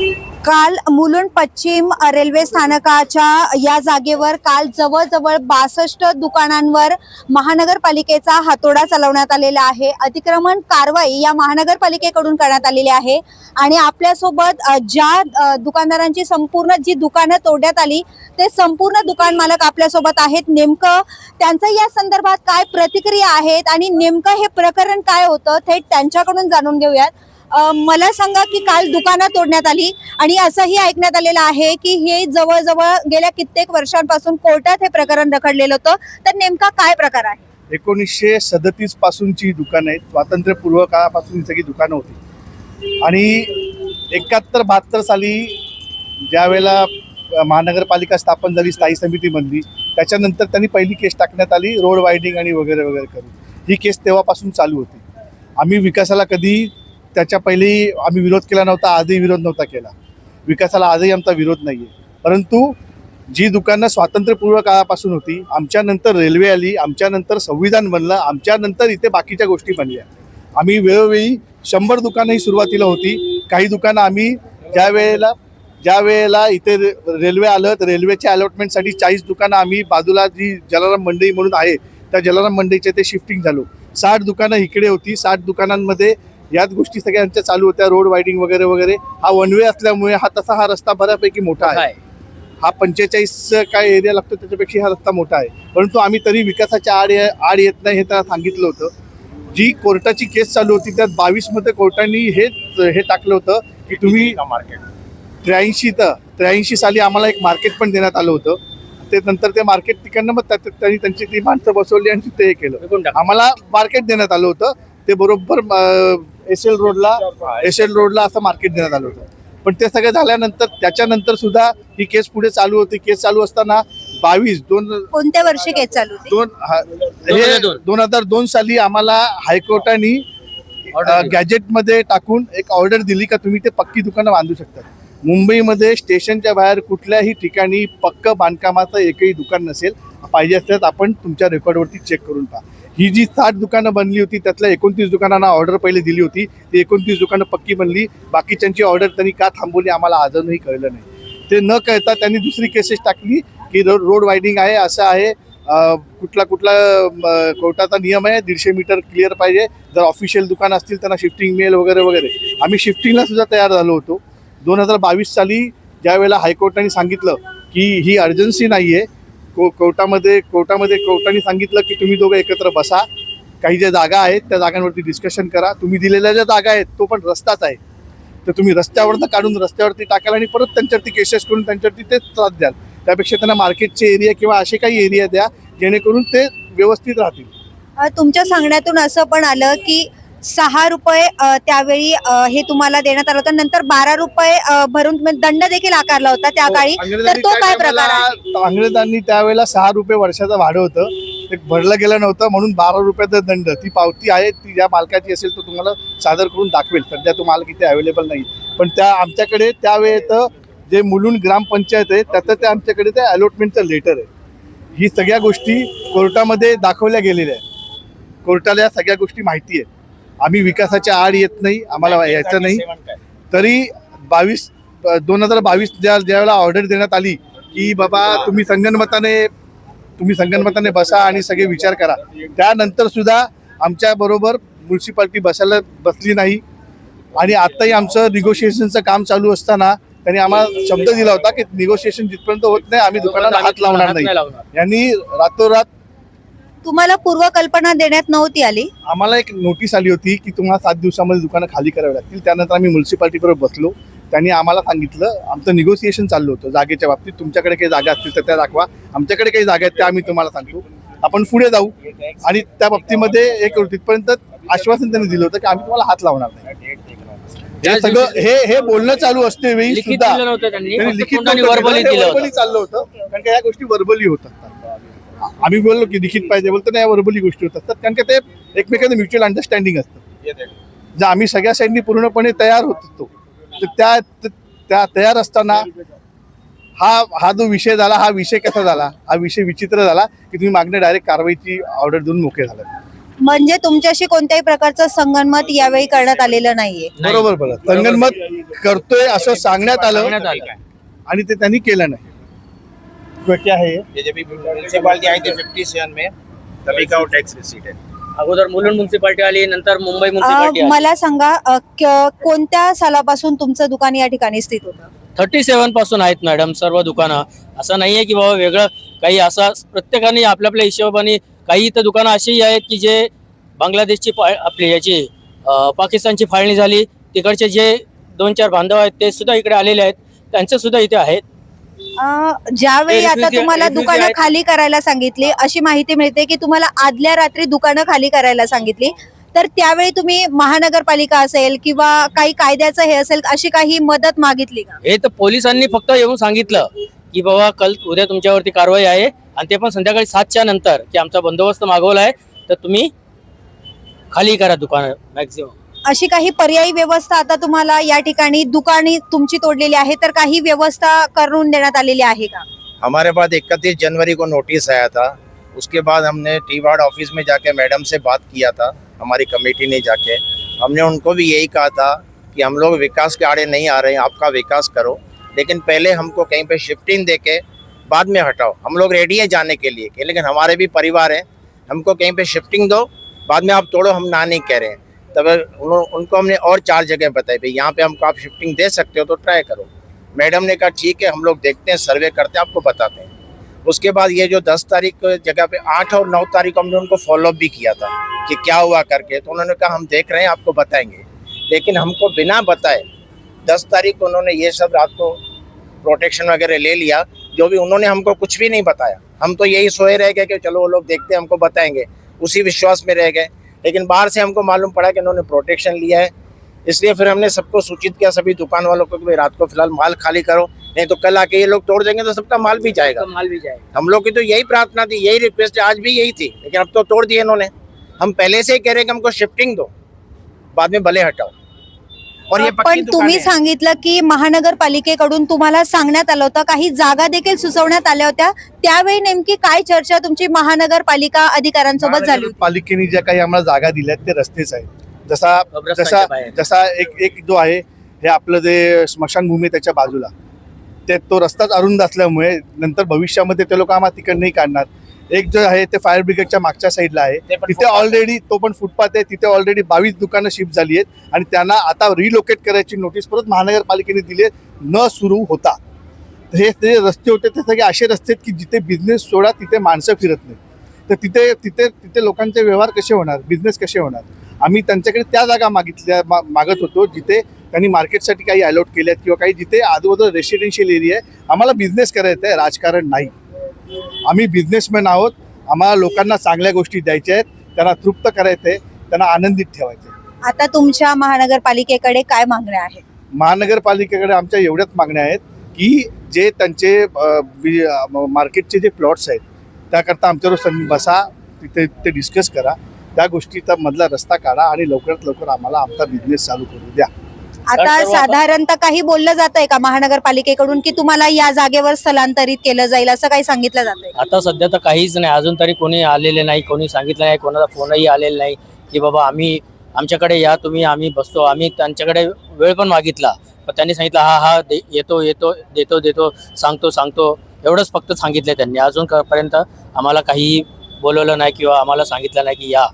काल मुलुंड पश्चिम रेल्वे स्थानकाच्या या जागेवर काल जवळजवळ बासष्ट दुकानांवर महानगरपालिकेचा हातोडा चालवण्यात आलेला आहे. अतिक्रमण कारवाई या महानगरपालिकेकडून करण्यात आलेली आहे. आणि आपल्यासोबत ज्या दुकानदारांची संपूर्ण जी दुकानं तोडण्यात आली ते संपूर्ण दुकान मालक आपल्यासोबत आहेत. नेमकं त्यांचं या संदर्भात काय प्रतिक्रिया आहेत आणि नेमकं हे प्रकरण काय होतं थेट त्यांच्याकडून जाणून घेऊयात. मला सांगा की काल दुकानं तोडण्यात आली आणि असंही ऐकण्यात आलेलं आहे की हे जवळजवळ गेल्या कित्येक वर्षांपासून कोर्टात हे प्रकरण रखडलेलं होतं. तर नेमका काय प्रकार आहे? एकोणीसशे सदतीस पासूनची दुकानं आहेत. स्वातंत्र्यपूर्व काळापासून ही सगळी दुकानं होती. आणि एकाहत्तर बहात्तर साली ज्यावेळेला महानगरपालिका स्थापन झाली स्थायी समितीमधली त्याच्यानंतर त्यांनी पहिली केस टाकण्यात आली रोड वायडिंग आणि वगैरे वगैरे करून. ही केस तेव्हापासून चालू होती. आम्ही विकासाला कधी त्याच्या पहिले आम्ही विरोध केला नव्हता आजही विरोध नव्हता केला. विकासाला आजही आमचा विरोध नाही आहे परंतु जी दुकानं स्वातंत्र्यपूर्व काळापासून होती आमच्यानंतर रेल्वे आली आमच्यानंतर संविधान बनलं आमच्यानंतर इथे बाकीच्या गोष्टी बनल्या. आम्ही वेळोवेळी शंभर दुकानं ही सुरुवातीला होती. काही दुकानं आम्ही ज्या वेळेला ज्या वेळेला इथे रे- रेल्वे आलं तर रेल्वेच्या अलॉटमेंटसाठी चाळीस दुकानं आम्ही बाजूला जी जलाराम मंडई म्हणून आहे त्या जलाराम मंडईचे ते शिफ्टिंग झालो. साठ दुकानं इकडे होती साठ दुकानांमध्ये याच गोष्टी सगळ्यांच्या चालू होत्या. रोड वायडिंग वगैरे वगैरे. हा वन वे असल्यामुळे हा तसा हा रस्ता बऱ्यापैकी मोठा आहे. हा पंचेचाळीस काय एरिया लागतो त्याच्यापेक्षा हा रस्ता मोठा आहे. परंतु आम्ही तरी विकासाच्या आड आड येत नाही हे त्यांना सांगितलं होतं. जी कोर्टाची केस चालू होती त्यात बावीसमध्ये कोर्टाने हेच हे टाकलं होतं की तुम्ही त्र्याऐंशी तर त्र्याऐंशी साली आम्हाला एक मार्केट पण देण्यात आलं होतं. ते नंतर ते मार्केट तिकडनं मग त्यांनी त्यांची ती माणसं बसवली आणि ते हे केलं. आम्हाला मार्केट देण्यात आलं होतं. ते बरोबर एस एल रोडला एस एल रोडला असं मार्केट देण्यात आलं होतं. पण ते सगळं झाल्यानंतर त्याच्यानंतर सुद्धा ही केस पुढे चालू होती. केस चालू असताना बावीस दोन कोणत्या वर्षी केस चालू होती? दोन हा- हे दोन हजार दोन. साली आम्हाला हायकोर्टाने गॅजेटमध्ये टाकून एक ऑर्डर दिली का तुम्ही ते पक्की दुकानं बांधू शकता. मुंबईमध्ये स्टेशनच्या बाहेर कुठल्याही ठिकाणी पक्क बांधकामाचं एकही दुकान नसेल पाहिजे असल्यास आपण तुमच्या रेकॉर्डवरती चेक करून पहा. ही जी साठ दुकानं बनली होती त्यातल्या एकोणतीस दुकानांना ऑर्डर पहिले दिली होती. ती एकोणतीस दुकानं पक्की बनली. बाकीच्यांची ऑर्डर त्यांनी का थांबवली आम्हाला अजूनही कळलं नाही. ते न कळता त्यांनी दुसरी केसेस टाकली की रो रोड वायडिंग आहे असं आहे. कुठला कुठला कोर्टाचा नियम आहे दीडशे मीटर क्लिअर पाहिजे. जर ऑफिशियल दुकान असतील त्यांना शिफ्टिंग मिळेल वगैरे वगैरे. आम्ही शिफ्टिंगला सुद्धा तयार झालो होतो. दोन हजार बावीस साली ज्यावेळेला हायकोर्टाने सांगितलं की ही अर्जन्सी नाही आहे को कोर्टामध्ये कोर्टामध्ये कोर्टाने सांगितलं की तुम्ही दोघं एकत्र बसा. काही ज्या जागा आहेत त्या जागांवरती डिस्कशन करा. तुम्ही दिलेल्या ज्या जागा आहेत तो पण रस्ताच आहे. तर तुम्ही रस्त्यावरनं काढून रस्त्यावरती टाकाल आणि परत त्यांच्यावरती केसेस करून त्यांच्यावरती तेच त्रास द्याल. त्यापेक्षा त्यांना मार्केटचे एरिया किंवा असे काही एरिया द्या जेणेकरून ते व्यवस्थित राहतील. तुमच्या सांगण्यातून असं पण आलं की सहा रुपये त्यावेळी हे तुम्हाला देण्यात आलं होतं. नंतर बारा रुपये भरून तुम्ही दंड देखील आकारला होता त्या काळी. तर तो काय प्रकार आहे? इंग्रजांनी त्यावेळेला सहा रुपये वर्षाचं भाडं होतं. ते भरलं गेलं नव्हतं म्हणून बारा रुपयाचा दंड. ती पावती आहे ती ज्या मालकाची असेल तो तुम्हाला सादर करून दाखवेल. सध्या तो मालक इथे अवेलेबल नाही. पण त्या आमच्याकडे त्यावेळेत जे मुलुंड ग्रामपंचायत आहे त्याचं ते आमच्याकडे ते अलॉटमेंटचं लेटर आहे. ही सगळ्या गोष्टी कोर्टामध्ये दाखवल्या गेलेल्या आहेत. कोर्टाला या सगळ्या गोष्टी माहिती आहेत. आम्ही विकासाच्या आड येत नाही आम्हाला यायचं नाही. तरी बावीस दोन हजार बावीस ज्या ज्यावेळेला ऑर्डर देण्यात आली की बाबा तुम्ही संगणमताने तुम्ही संगणमताने बसा आणि सगळे विचार करा. त्यानंतर सुद्धा आमच्या बरोबर म्युन्सिपाल्टी बसायला बसली नाही. आणि आत्ताही आमचं निगोशिएशनचं काम चालू असताना त्यांनी आम्हाला शब्द दिला होता की निगोशिएशन जिथपर्यंत होत नाही आम्ही दुकानाला हात लावणार नाही. यांनी रातोरात तुम्हाला पूर्वकल्पना देण्यात नव्हती आली? आम्हाला एक नोटीस आली होती की तुम्हाला सात दिवसामध्ये दुकानं खाली करावी लागतील. त्यानंतर आम्ही म्युन्सिपाल्टीबरोबर बसलो. त्यांनी आम्हाला सांगितलं आमचं निगोसिएशन चाललं होतं जागेच्या बाबतीत. तुमच्याकडे काही जागा असतील तर त्या दाखवा. आमच्याकडे काही जागा आहेत त्या आम्ही तुम्हाला सांगतो. आपण पुढे जाऊ. आणि त्या बाबतीमध्ये हे करू तिथपर्यंत आश्वासन त्यांनी दिलं होतं की आम्ही तुम्हाला हात लावणार नाही. हे सगळं हे हे बोलणं चालू असते वेळी लिखित सुद्धा. दिलं नव्हतं त्यांनी. त्यांनी फक्त लिखित तोंडाने नव्हतं. verbally दिलं, दिलं होतं. verbally चाललं होतं. कारण का या गोष्टी वर्बली होतात आम्ही बोललो की लिखित पाहिजे बोलतो नाही वर्बली गोष्टी होत असतात कारण का ते एकमेकांचं म्युच्युअल अंडरस्टँडिंग असतं. जर आम्ही सगळ्या साईडनी पूर्णपणे तयार होत होतो तर त्या त्या तयार असताना हा हा जो विषय झाला हा विषय कसा झाला? हा विषय विचित्र झाला की तुम्ही मागणे डायरेक्ट कारवाईची ऑर्डर देऊन मोकळे झाला म्हणजे तुमच्याशी कोणत्याही प्रकारचं संगनमत यावेळी करण्यात आलेलं नाहीये. नाही. बरोबर बरोबर. संगणमत करतोय असं सांगण्यात आलं. आणि ते त्यांनी केलं नाही. क्या है ये? ये जब भी म्यूनसिपालिटी आई थी फिफ्टी सेवन में तभी का वो टैक्स रिसीट है अगोदर मुलुंड म्युन्सिपाल्टी आली नंतर मुंबई अ, म्युन्सिपाल्टी आली. मला सांगा अ, क- कोणत्या सालापासून तुमचं दुकान या ठिकाणी स्थित होतं? थर्टी सेवनपासून आहेत मॅडम सर्व दुकानं. असं नाहीये की बाबा वेगळं काही असं प्रत्येकाने आपल्या आपल्या हिशोबाने काही इथं दुकानं अशीही आहेत की जे बांगलादेशची फा- आपली याची अं, पाकिस्तानची फाळणी झाली तिकडचे जे दोन चार बांधव आहेत ते सुद्धा इकडे आलेले आहेत त्यांचे सुद्धा इथे आहेत अ, ज्यावेळी आता तुम्हाला दुकानं. खाली करायला सांगितली अशी माहिती मिळते की तुम्हाला आदल्या रात्री दुकानं खाली करायला सांगितली. तर त्यावेळी तुम्ही महानगरपालिका असेल किंवा काही कायद्याचं हे असेल अशी काही मदत मागितली का? हे तर पोलिसांनी फक्त येऊन सांगितलं की बाबा कल उद्या तुमच्यावरती कारवाई आहे आणि ते पण संध्याकाळी सातच्या नंतर की आमचा बंदोबस्त मागवला आहे तर तुम्ही खाली करा दुकान मॅक्झिमम अशी काही पर्यायी व्यवस्था आता तुम्हाला या ठिकाणी दुकानी तुमची तोडलेली आहे, तर काही व्यवस्था करून देण्यात आलेली आहे का? हमारे पास इकतीस जनवरी को नोटिस आया था। उसके बाद हमने टी वार्ड ऑफ़िस में जाके मैडम से बात किया था, हमारी कमेटी ने जाके। हमने उनको भी यही कहा था कि हम लोग विकास के आड़े नहीं आ रहे हैं, आपका विकास करो। लेकिन पहले हमको कहीं पे शिफ्टिंग दे के बाद में हटाओ। हम लोग रेडी हैं जाने के लिए, लेकिन हमारे भी परिवार है। हमको कहीं पे शिफ्टिंग दो, बाद में आप तोड़ो, हम ना नहीं कह रहे हैं। तब उनको हमने और चार जगह बताई, भाई यहाँ पे हमको आप शिफ्टिंग दे सकते हो तो ट्राई करो। मैडम ने कहा, ठीक है, हम लोग देखते हैं सर्वे करते हैं, आपको बताते हैं। उसके बाद ये जो दस तारीख जगह पे आठ और नौ तारीख को हमने उनको फॉलोअप भी किया था कि क्या हुआ करके। तो उन्होंने कहा, हम देख रहे हैं, आपको बताएँगे। लेकिन हमको बिना बताए दस तारीख को उन्होंने ये सब रात को प्रोटेक्शन वगैरह ले लिया, जो भी उन्होंने हमको कुछ भी नहीं बताया। हम तो यही सोए रह गए कि चलो वो लोग देखते हैं, हमको बताएँगे। उसी विश्वास में रह गए। लेकिन बाहर से हमको मालूम पड़ा कि इन्होंने प्रोटेक्शन लिया है। इसलिए फिर हमने सबको सूचित किया सभी दुकान वालों को कि भाई रात को फ़िलहाल माल खाली करो नहीं तो कल आके ये लोग तोड़ देंगे तो सबका माल भी जाएगा। माल भी जाएगा। हम लोग की तो यही प्रार्थना थी यही रिक्वेस्ट आज भी यही थी लेकिन अब तो तोड़ दिए इन्होंने। हम पहले से ही कह रहे हैं कि हमको शिफ्टिंग दो बाद में भले हटाओ। और ये पक्की पण तुम्ही। सांगितलं की महानगरपालिकेकडून तुम्हाला सांगण्यात आलं होतं काही जागा देखील सुचवण्यात आल्या होत्या. त्यावेळी नेमकी काय चर्चा तुमची महानगरपालिका अधिकाऱ्यांसोबत झाली पालिकेने ज्या काही आम्हाला जागा दिल्यात ते रस्तेच आहेत. जसा जसा. जसा एक एक जो आहे हे आपलं जे स्मशानभूमी आहे त्याच्या बाजूला. ते तो रस्ताच अरुंद असल्यामुळे नंतर भविष्यामध्ये ते लोक आम्हाला तिकडे नाही काढणार. एक जो आहे ते फायर ब्रिगेडच्या मागच्या साईडला आहे. तिथे ऑलरेडी तो पण फुटपाथ आहे. तिथे ऑलरेडी बावीस दुकानं शिफ्ट झाली आहेत. आणि त्यांना आता रिलोकेट करायची नोटीस परत महानगरपालिकेने दिली न सुरू होता. हे ते रस्ते होते ते सगळे असे रस्ते आहेत की जिथे बिझनेस सोडा तिथे माणसं फिरत नाही तर तिथे तिथे तिथे लोकांचे व्यवहार कसे होणार? बिझनेस कसे होणार? आम्ही त्यांच्याकडे त्या जागा मागितल्या मा- मागत होतो जिथे त्यांनी मार्केटसाठी काही अलॉट केल्यात किंवा काही जिथे आजूबाजूला रेसिडेन्शियल एरिया आहे. आम्हाला बिझनेस करायचा आहे राजकारण नाही. आम्ही बिझनेसमॅन आहोत. आम्हाला लोकांना चांगल्या गोष्टी द्यायच्या आहेत. त्यांना तृप्त करायचं आहे त्यांना आनंदित ठेवायचं आता तुमच्या महानगरपालिकेकडे काय मागण्या आहेत? महानगरपालिकेकडे आमच्या एवढ्याच मागण्या आहेत की जे त्यांचे मार्केटचे जे प्लॉट्स आहेत त्याकरता आमच्याबरोबर सं बसा तिथे ते डिस्कस करा. त्या गोष्टीचा मधला रस्ता काढा आणि लवकरात लवकर आम्हाला आमचा बिझनेस चालू करू द्या. आता साधारणतः काही बोललं जात आहे का महानगरपालिकेकडून की तुम्हाला या जागेवर स्थलांतरित केलं जाईल असं काही सांगितलं जात आता सध्या तर काहीच नाही. अजून तरी कोणी आलेले नाही कोणी सांगितलं नाही कोणाचा फोनही आलेला नाही की बाबा आम्ही आमच्याकडे या तुम्ही आम्ही बसतो. आम्ही त्यांच्याकडे वेळ पण मागितला. पण त्यांनी सांगितलं हा हा येतो येतो देतो देतो सांगतो सांगतो. एवढंच फक्त सांगितलं त्यांनी. अजून पर्यंत आम्हाला काही बोलवलं नाही किंवा आम्हाला सांगितलं नाही की या.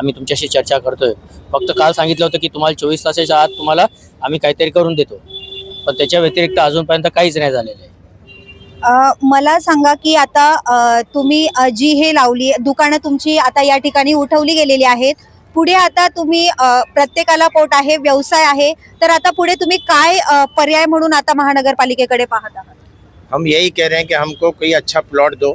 आम्ही तुमच्याशी चर्चा करतोय. फक्त काल सांगितलं होतं की तुम्हाला चोवीस तासाच्या आत तुम्हाला आम्ही काहीतरी करून देतो. पण त्याच्या व्यतिरिक्त अजूनपर्यंत काहीच नाही झालेलं आहे. मला सांगा की आता तुम्ही जी हे लावली दुकानं तुमची आता या ठिकाणी उठवली गेलेली आहेत. पुढे आता तुम्ही प्रत्येकाला पोट आहे व्यवसाय आहे. तर आता पुढे तुम्ही काय पर्याय म्हणून आता महानगरपालिकेकडे पाहत? आहात हम यही कह रहे हैं कि हमको कोई अच्छा प्लॉट दो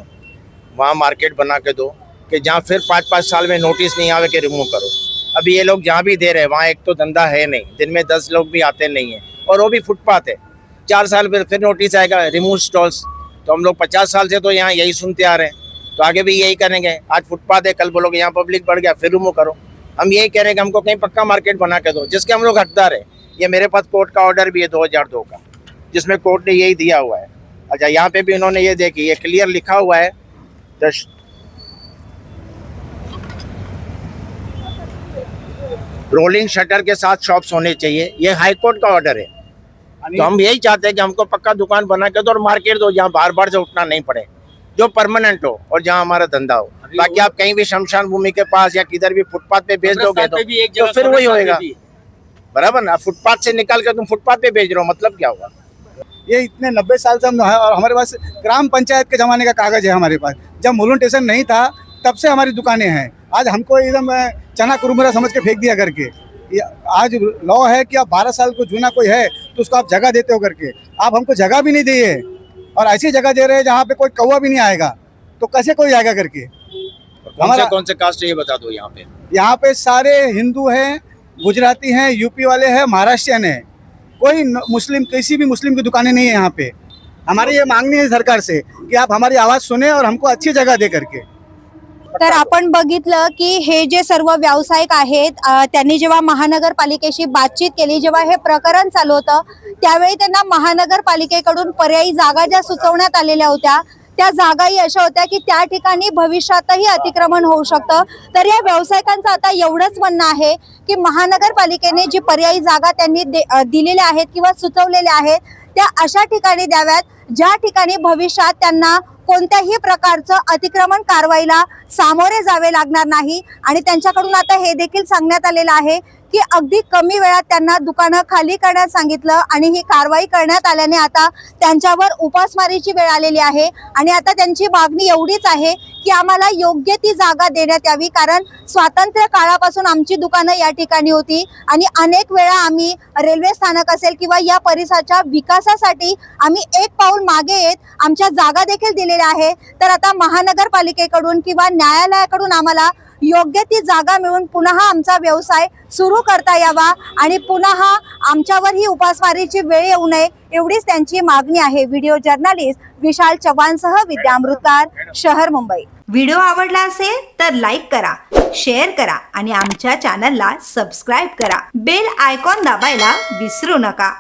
वहाँ मार्केट बना के दो। कि जहाँ फिर पाँच पाँच साल में नोटिस नहीं आवे कि रिमूव करो। अभी ये लोग जहाँ भी दे रहे हैं, वहाँ एक तो धंधा है नहीं। दिन में दस लोग भी आते नहीं हैं। और वो भी फुटपाथ है। चार साल फिर फिर नोटिस आएगा रिमूव स्टॉल्स तो हम लोग पचास साल से तो यहाँ यही सुनते आ रहे हैं। तो आगे भी यही करेंगे। आज फुटपाथ है, कल बोलोगे यहाँ पब्लिक बढ़ गया, फिर रिमूव करो। हम यही कह रहे हैं कि हमको कहीं पक्का मार्केट बना के दो, जिसके हम लोग हकदार है। ये मेरे पास कोर्ट का ऑर्डर भी है दो हज़ार दो का, जिसमें कोर्ट ने यही दिया हुआ है। अच्छा यहाँ पे भी उन्होंने ये देखी, ये क्लियर लिखा हुआ है। रोलिंग शटर के साथ शॉप्स होने चाहिए। ये हाई कोर्ट का ऑर्डर है। तो हम यही चाहते हैं कि हमको पक्का दुकान बना के दो और मार्केट दो जहाँ बार बार से उठना नहीं पड़े जो परमानेंट हो और जहाँ हमारा धंधा हो। बाकी आप कहीं भी शमशान भूमि के पास या किधर भी फुटपाथ पे बेच दोगे तो, तो फिर वही होएगा। बराबर ना? फुटपाथ से निकाल के तुम फुटपाथ पे बेच रहे हो मतलब क्या होगा? ये इतने नब्बे साल से हम है और हमारे पास ग्राम पंचायत के जमाने का कागज़ है हमारे पास। जब मुलुन स्टेशन नहीं था तब से हमारी दुकानें हैं। आज हमको एकदम चना कुरमुरा समझ के फेंक दिया करके आज लॉ है कि आप बारह साल को जूना कोई है तो उसको आप जगह देते हो करके आप हमको जगह भी नहीं दिए। और ऐसी जगह दे रहे हैं जहाँ पे कोई कौवा भी नहीं आएगा तो कैसे कोई आएगा करके कौन से हमारा- कौन से कास्ट है ये बता दो यहाँ पे। यहाँ पे सारे हिंदू हैं गुजराती हैं यूपी वाले हैं महाराष्ट्रियन है। कोई मुस्लिम किसी भी मुस्लिम की दुकानें नहीं है यहाँ पे। हमारी ये मांगनी है सरकार से कि आप हमारी आवाज़ सुने और हमको अच्छी जगह दे करके। तर आपण बघितलं की हे जे सर्व व्यावसायिक आहेत त्यांनी जेव्हा महानगरपालिकेशी बातचीत केली जेव्हा हे प्रकरण चालू होतं त्यावेळी त्यांना महानगरपालिकेकडून पर्यायी जागा ज्या सुचवण्यात आलेल्या होत्या त्या जागाही अशा होत्या की त्या ठिकाणी भविष्यातही अतिक्रमण होऊ शकतं. तर या व्यावसायिकांचं आता एवढंच म्हणणं आहे की महानगरपालिकेने जी पर्यायी जागा त्यांनी दे- दिलेल्या आहेत किंवा सुचवलेल्या आहेत त्या अशा ठिकाणी द्याव्यात ज्या ठिकाणी भविष्यात त्यांना कोणत्याही प्रकारचं अतिक्रमण कारवाईला सामोरे जावे लागणार नाही. आणि त्यांच्याकडून आता हे देखील सांगण्यात आलेलं आहे की अगदी कमी वेळात त्यांना दुकानं खाली करण्यास सांगितलं आणि ही कारवाई करण्यात आल्याने आता त्यांच्यावर उपासमारीची वेळ आलेली आहे. आणि आता त्यांची मागणी एवढीच आहे की आम्हाला योग्य ती जागा देण्यात यावी कारण स्वातंत्र्य काळापासून आमची दुकानं या ठिकाणी होती. आणि अनेक वेळा आम्ही रेल्वे स्थानक असेल किंवा या परिसराच्या विकासासाठी आम्ही एक पाऊल मागे येत आमच्या जागा देखील दिलेल्या आहे. तर आता महानगरपालिकेकडून किंवा न्यायालयाकडून आम्हाला योग्य ती जागा मिळून पुन्हा आमचा व्यवसाय सुरू करता यावा आणि पुन्हा आमच्यावर ही उपासमारीची वेळ येऊ नये एवढीच त्यांची मागणी आहे. व्हिडिओ जर्नलिस्ट विशाल चव्हाणसह विद्यामृतकार शहर मुंबई. व्हिडिओ आवडला असेल तर लाईक करा शेअर करा आणि आमच्या चॅनलला सबस्क्राईब करा. बेल आयकॉन दाबायला विसरू नका.